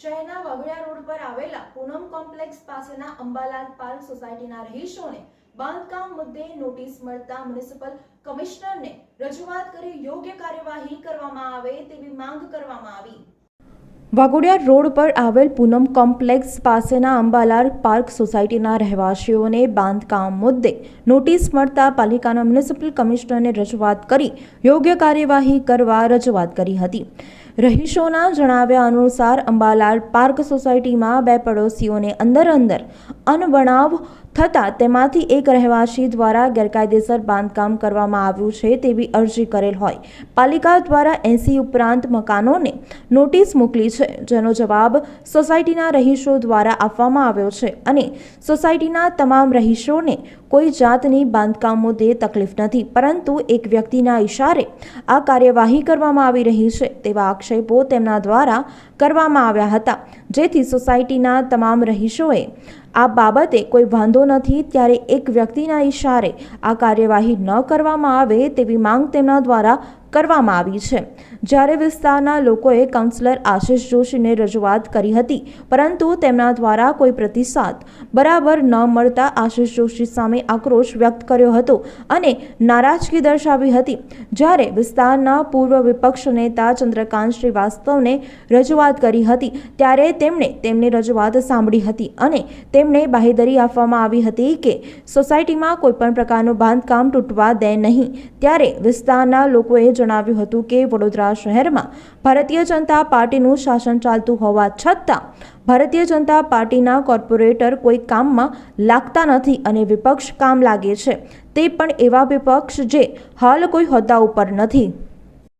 શહેરના વગડિયા રોડ પર આવેલા પૂનમ કોમ્પ્લેક્સ પાસેના અંબાલાલ પાર્ક સોસાયટીના રહીશોને બાંધકામ મુદ્દે નોટિસ મળતા મ્યુનિસિપલ કમિશનરને રજૂઆત કરી યોગ્ય કાર્યવાહી કરવામાં આવે તેવી માંગ કરવામાં આવી. વાઘોડિયા રોડ પર આવેલ પૂનમ કોમ્પ્લેક્સ પાસેના અંબાલાલ પાર્ક સોસાયટીના રહેવાસીઓને બાંધકામ મુદ્દે નોટિસ મળતા પાલિકાના મ્યુનિસિપલ કમિશનરને રજૂઆત કરી યોગ્ય કાર્યવાહી કરવા રજૂઆત કરી હતી. રહીશોના જણાવ્યા અનુસાર અંબાલાલ પાર્ક સોસાયટીમાં બે પડોશીઓને અંદર અંદર અનબનાવ થતાં તેમાંથી એક રહેવાસી દ્વારા ગેરકાયદેસર બાંધકામ કરવામાં આવ્યું છે તેવી અરજી કરેલ હોય. પાલિકા દ્વારા એસી ઉપરાંત મકાનોને નોટિસ મોકલી છે, જેનો જવાબ સોસાયટીના રહીશો દ્વારા આપવામાં આવ્યો છે અને સોસાયટીના તમામ રહીશોને કોઈ જાતની બાંધકામ મુદ્દે તકલીફ નથી, પરંતુ એક વ્યક્તિના ઇશારે આ કાર્યવાહી કરવામાં આવી રહી છે તેવા આક્ષેપો તેમના દ્વારા કરવામાં આવ્યા હતા. જેથી સોસાયટીના તમામ રહીશોએ આ બાબતે કોઈ વાંધો નથી, ત્યારે એક વ્યક્તિના ઇશારે આ કાર્યવાહી ન કરવામાં આવે તેવી માંગ તેમના દ્વારા કરવામાં આવી છે. જ્યારે વિસ્તારના લોકોએ કાઉન્સિલર આશિષ જોશીને રજૂઆત કરી હતી, પરંતુ તેમના દ્વારા કોઈ પ્રતિસાદ બરાબર ન મળતા આશિષ જોશી સામે આક્રોશ વ્યક્ત કર્યો હતો અને નારાજગી દર્શાવી હતી. જ્યારે વિસ્તારના પૂર્વ વિપક્ષ નેતા ચંદ્રકાંત શ્રીવાસ્તવને રજૂઆત કરી હતી, ત્યારે તેમણે તેમની રજૂઆત સાંભળી હતી અને તેમને બાહેધરી આપવામાં આવી હતી કે સોસાયટીમાં કોઈપણ પ્રકારનું બાંધકામ તૂટવા દે નહીં. ત્યારે વિસ્તારના લોકોએ જણાવ્યું હતું કે વડોદરા શહેરમાં ભારતીય જનતા પાર્ટીનું શાસન ચાલતું હોવા છતાં ભારતીય જનતા પાર્ટીના કોર્પોરેટર કોઈ કામમાં લાગતા નથી અને વિપક્ષ કામ લાગે છે. તે પણ એવા વિપક્ષ જે હાલ કોઈ હોદ્દા ઉપર નથી.